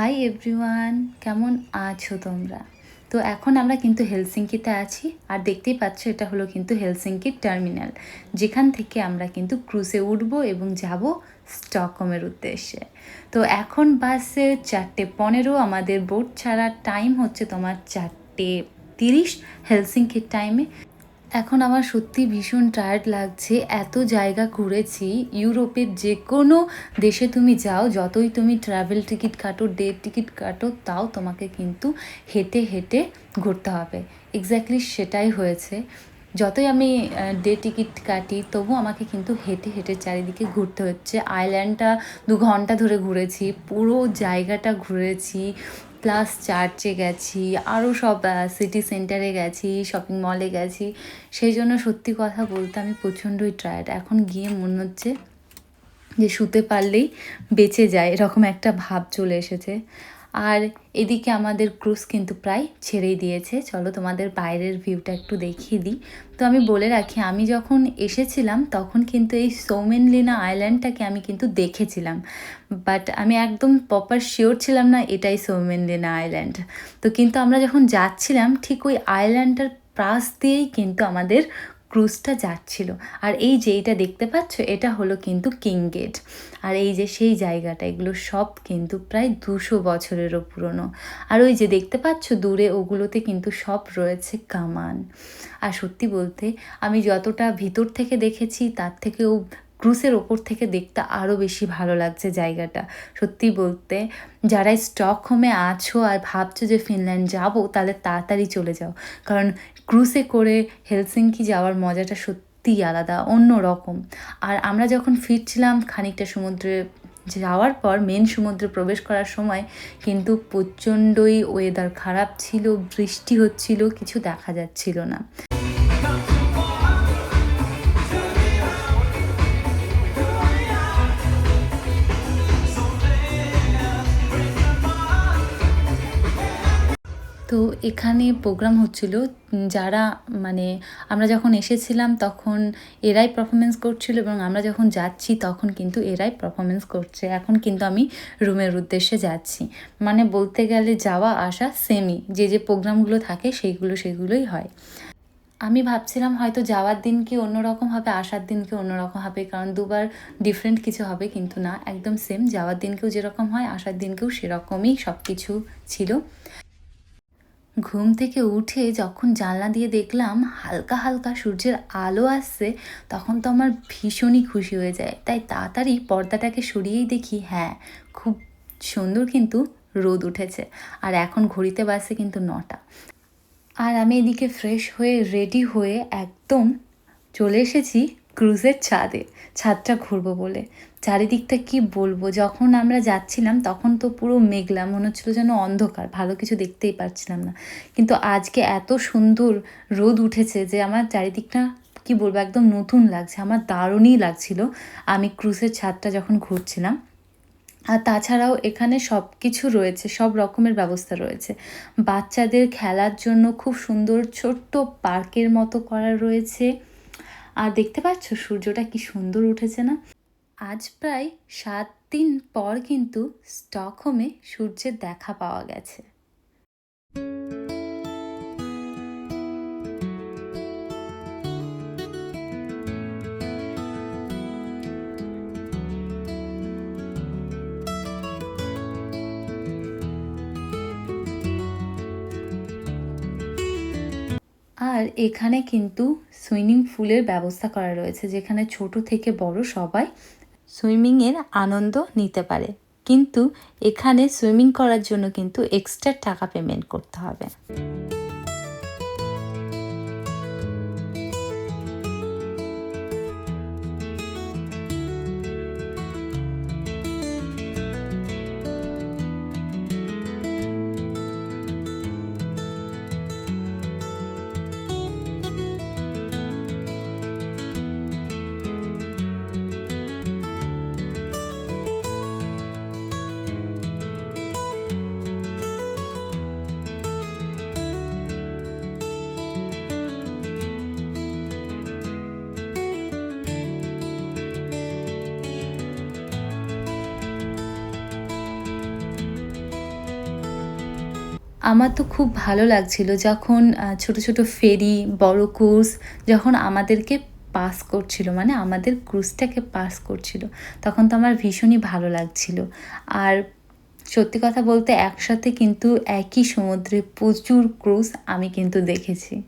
Hi everyone কেমন আছো তোমরা? তো এখন আমরা কিন্তু হেলসিঙ্কিতে আছি। আর দেখতেই পাচ্ছ, এটা হলো কিন্তু হেলসিঙ্কির টার্মিনাল যেখান থেকে আমরা কিন্তু ক্রুজে উঠবো এবং যাব স্টকহোমের উদ্দেশ্যে। তো এখন বাসে চারটে পনেরো, আমাদের বোট ছাড়ার টাইম হচ্ছে তোমার চারটে তিরিশ হেলসিঙ্কির টাইমে এখন আমার সত্যি ভীষণ টায়ার্ড লাগছে। এত জায়গা ঘুরেছি, ইউরোপের যে কোনো দেশে তুমি যাও, যতই তুমি ট্রাভেল টিকিট কাটো ডে টিকিট কাটো, তাও তোমাকে কিন্তু হেঁটে হেঁটে ঘুরতে হবে। এক্স্যাক্টলি সেটাই হয়েছে। যতই আমি ডে টিকিট কাটি, তবু আমাকে কিন্তু হেঁটে হেঁটে চারিদিকে ঘুরতে হচ্ছে। আইল্যান্ডটা দু ঘণ্টা ধরে ঘুরেছি, পুরো জায়গাটা ঘুরেছি। প্লাস চার্চে গেছি আরও সব সিটি সেন্টারে গেছি শপিং মলে গেছি। সেই জন্য সত্যি কথা বলতে আমি প্রচণ্ডই টায়ার্ড এখন গিয়ে মনে হচ্ছে যে শুতে পারলেই বেঁচে যায় এরকম একটা ভাব চলে এসেছে। আর এদিকে আমাদের ক্রুজ কিন্তু প্রায় ছেড়েই দিয়েছে। চলো তোমাদের বাইরের ভিউটা একটু দেখিয়ে দিই। তো আমি বলে রাখি, আমি যখন এসেছিলাম, তখন কিন্তু এই সৌমেনলিনা আইল্যান্ডটাকে আমি কিন্তু দেখেছিলাম। বাট আমি একদম প্রপার শিওর ছিলাম না এটাই সৌমেনলিনা আইল্যান্ড তো কিন্তু আমরা যখন যাচ্ছিলাম, ঠিক ওই আইল্যান্ডটার পাশ দিয়েই কিন্তু আমাদের ক্রুজটা যাচ্ছিল। আর এই যে এইটা দেখতে পাচ্ছ, এটা হলো কিন্তু কিং গেট। আর এই যে সেই জায়গাটা, এগুলো সব কিন্তু প্রায় দুশো বছরেরও পুরনো। আর ওই যে দেখতে পাচ্ছ, দূরে ওগুলোতে কিন্তু সব রয়েছে কামান। আর সত্যি বলতে, আমি যতটা ভিতর থেকে দেখেছি, তার থেকেও ক্রুসের ওপর থেকে দেখতে আরও বেশি ভালো লাগছে জায়গাটা। সত্যি বলতে, যারা স্টক হোমে আছো আর ভাবছ যে ফিনল্যান্ড যাব, তাহলে তাড়াতাড়ি চলে যাও। কারণ ক্রুসে করে হেলসিঙ্কি যাওয়ার মজাটা সত্যিই আলাদা, অন্য রকম। আর আমরা যখন ফিরছিলাম খানিকটা সমুদ্রে যাওয়ার পর মেন সমুদ্রে প্রবেশ করার সময় কিন্তু প্রচণ্ডই ওয়েদার খারাপ ছিল, বৃষ্টি হচ্ছিল, কিছু দেখা যাচ্ছিল না। তো এখানে প্রোগ্রাম হচ্ছিল, যারা মানে আমরা যখন এসেছিলাম তখন এরাই পারফরমেন্স করছিল এবং আমরা যখন যাচ্ছি তখন কিন্তু এরাই পারফরমেন্স করছে। এখন কিন্তু আমি রুমের উদ্দেশ্যে যাচ্ছি। মানে বলতে গেলে যাওয়া, আসা সেমই যে যে প্রোগ্রামগুলো থাকে সেইগুলো, সেগুলোই হয়। আমি ভাবছিলাম হয়তো যাওয়ার দিন কি অন্যরকম হবে, আসার দিন কি অন্যরকম হবে, কারণ দুবার ডিফারেন্ট কিছু হবে কিন্তু না। একদম সেম যাওয়ার দিনকেও যেরকম হয়, আসার দিনকেও সেরকমই সব কিছু ছিল। ঘুম থেকে উঠে যখন জানলা দিয়ে দেখলাম হালকা হালকা সূর্যের আলো আসছে, তখন তো আমার ভীষণই খুশি হয়ে যায়। তাই তাড়াতাড়ি পর্দাটাকে সরিয়েই দেখি হ্যাঁ খুব সুন্দর কিন্তু রোদ উঠেছে। আর এখন ঘড়িতে বাসে কিন্তু নটা। আর আমি এদিকে ফ্রেশ হয়ে রেডি হয়ে একদম চলে এসেছি ক্রুজের ছাদে, ছাদটা ঘুরবো বলে। চারিদিকটা কি বলব? যখন আমরা যাচ্ছিলাম, তখন তো পুরো মেঘলা, মনে হচ্ছিল যেন অন্ধকার, ভালো কিছু দেখতেই পাচ্ছিলাম না। কিন্তু আজকে এত সুন্দর রোদ উঠেছে যে আমার চারিদিকটা, কি বলব, একদম নতুন লাগছে, আমার দারুণই লাগছিল। আমি ক্রুজের ছাদটা যখন ঘুরছিলাম, আর তাছাড়াও এখানে সব কিছু রয়েছে, সব রকমের ব্যবস্থা রয়েছে। বাচ্চাদের খেলার জন্য খুব সুন্দর ছোট্ট পার্কের মতো করা রয়েছে। আর দেখতে পাচ্ছ, সূর্যটা কি সুন্দর উঠেছে না? আজ প্রায় সাত দিন পর কিন্তু স্টকহোমে সূর্যের দেখা পাওয়া গেছে। আর এখানে কিন্তু সুইমিং পুলের ব্যবস্থা করা রয়েছে, যেখানে ছোট থেকে বড় সবাই সুইমিংয়ের আনন্দ নিতে পারে। কিন্তু এখানে সুইমিং করার জন্য কিন্তু এক্সট্রা টাকা পেমেন্ট করতে হবে। আমার তো খুব ভালো লাগছিল যখন ছোট ছোট ফেরি, বড় ক্রুজ যখন আমাদেরকে পাস করছিল মানে আমাদের ক্রুজটাকে পাস করছিল, তখন তো আমার ভীষণই ভালো লাগছিল। আর সত্যি কথা বলতে একসাথে কিন্তু একই সমুদ্রে প্রচুর ক্রুজ আমি কিন্তু দেখেছি।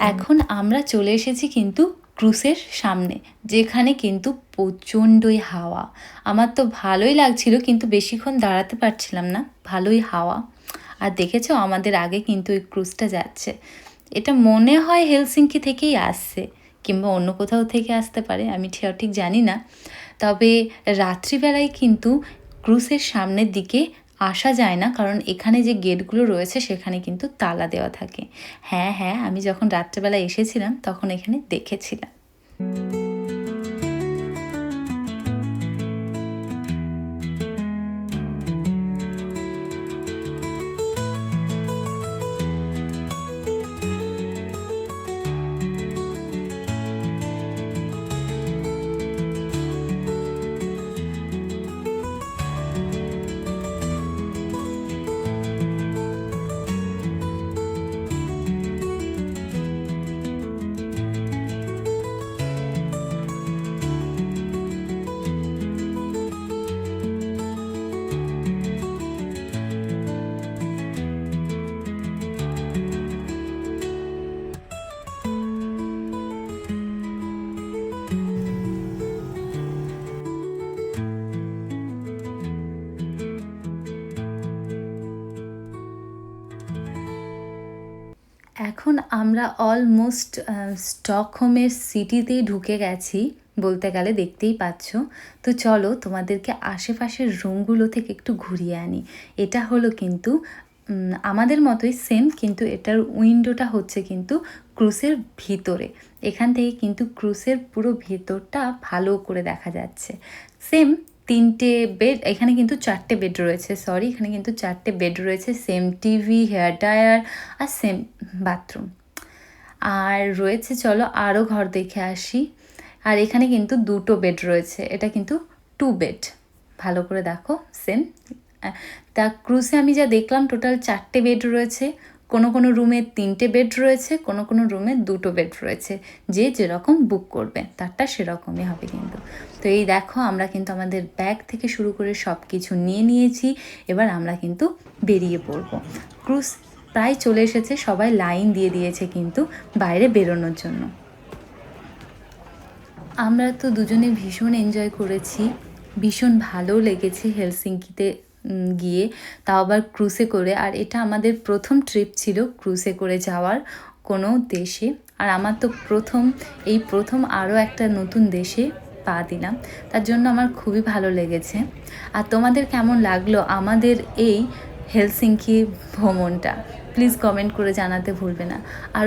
এখন আমরা চলে এসেছি কিন্তু ক্রুসের সামনে, যেখানে কিন্তু প্রচণ্ডই হাওয়া। আমার তো ভালোই লাগছিল, কিন্তু বেশিক্ষণ দাঁড়াতে পারছিলাম না, ভালোই হাওয়া। আর দেখেছ, আমাদের আগে কিন্তু ওই ক্রুজটা যাচ্ছে। এটা মনে হয় হেলসিঙ্কি থেকেই আসছে, কিংবা অন্য কোথাও থেকে আসতে পারে, আমি ঠিক ঠিক জানি না। তবে রাত্রিবেলায় কিন্তু ক্রুসের সামনের দিকে আসা যায় না, কারণ এখানে যে গেটগুলো রয়েছে সেখানে কিন্তু তালা দেওয়া থাকে। হ্যাঁ হ্যাঁ আমি যখন রাত্রেবেলা এসেছিলাম তখন এখানে দেখেছিলাম। এখন আমরা অলমোস্ট স্টকহোমের সিটিতেই ঢুকে গেছি বলতে গেলে দেখতেই পাচ্ছ। তো চলো তোমাদেরকে আশেপাশের রুমগুলো থেকে একটু ঘুরিয়ে আনি। এটা হলো কিন্তু আমাদের মতোই সেম কিন্তু এটার উইন্ডোটা হচ্ছে কিন্তু ক্রুসের ভিতরে। এখান থেকে কিন্তু ক্রুসের পুরো ভেতরটা ভালো করে দেখা যাচ্ছে। সেম তিনটে বেড এখানে কিন্তু চারটে বেড রয়েছে সরি এখানে কিন্তু চারটে বেড রয়েছে সেম টিভি হেয়ার ড্রায়ার আর সেম বাথরুম আর রয়েছে, চলো আরও ঘর দেখে আসি। আর এখানে কিন্তু দুটো বেড রয়েছে, এটা কিন্তু টু বেড ভালো করে দেখো সেম তা ক্রুজে আমি যা দেখলাম টোটাল চারটে বেড রয়েছে। কোনো কোনো রুমে তিনটে বেড রয়েছে, কোনো কোনো রুমে দুটো বেড রয়েছে। যে যেরকম বুক করবে, তারটা সেরকমই হবে কিন্তু। তো এই দেখো, আমরা কিন্তু আমাদের ব্যাগ থেকে শুরু করে সব কিছু নিয়ে নিয়েছি, এবার আমরা কিন্তু বেরিয়ে পড়ব। ক্রুজ প্রায় চলে এসেছে, সবাই লাইন দিয়ে দিয়েছে কিন্তু বাইরে বেরোনোর জন্য। আমরা তো দুজনে ভীষণ এনজয় করেছি। ভীষণ ভালো লেগেছে হেলসিঙ্কিতে গিয়ে তাও আবার ক্রুজে করে। আর এটা আমাদের প্রথম ট্রিপ ছিল ক্রুজে করে যাওয়ার কোনো দেশে। আর আমার তো প্রথম, এই প্রথম আরও একটা নতুন দেশে পা দিলাম। তার জন্য আমার খুবই ভালো লেগেছে। আর তোমাদের কেমন লাগল আমাদের এই হেলসিঙ্কি ভ্রমণটা? প্লিজ কমেন্ট করে জানাতে ভুলবে না। আর